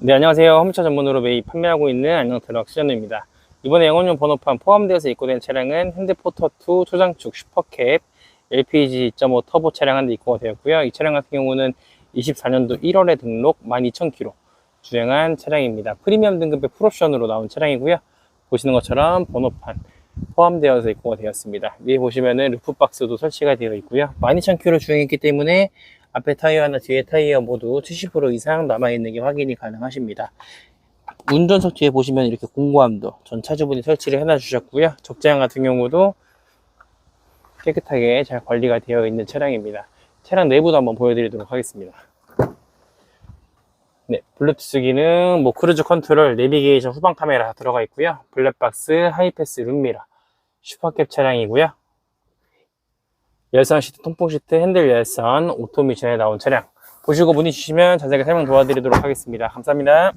네, 안녕하세요. 홈차 전문으로 매입 판매하고 있는 안녕 트럭 시전입니다. 이번에 영업용 번호판 포함되어서 입고된 차량은 현대포터2 초장축 슈퍼캡 LPG 2.5 터보 차량 한 대 입고가 되었고요. 이 차량 같은 경우는 24년도 1월에 등록 12,000km 주행한 차량입니다. 프리미엄 등급의 풀옵션으로 나온 차량이고요. 보시는 것처럼 번호판 포함되어서 입고가 되었습니다. 위에 보시면은 루프박스도 설치가 되어 있고요. 12,000km 주행했기 때문에 앞에 타이어나 뒤에 타이어 모두 70% 이상 남아있는 게 확인이 가능하십니다. 운전석 뒤에 보시면 이렇게 공구함도 전 차주분이 설치를 해놔 주셨고요. 적재함 같은 경우도 깨끗하게 잘 관리가 되어 있는 차량입니다. 차량 내부도 한번 보여드리도록 하겠습니다. 네, 블루투스 기능, 뭐 크루즈 컨트롤, 내비게이션, 후방 카메라 들어가 있고요. 블랙박스, 하이패스, 룸미러, 슈퍼캡 차량이고요. 열선 시트, 통풍 시트, 핸들 열선, 오토 미션에 나온 차량. 보시고 문의 주시면 자세하게 설명 도와드리도록 하겠습니다. 감사합니다.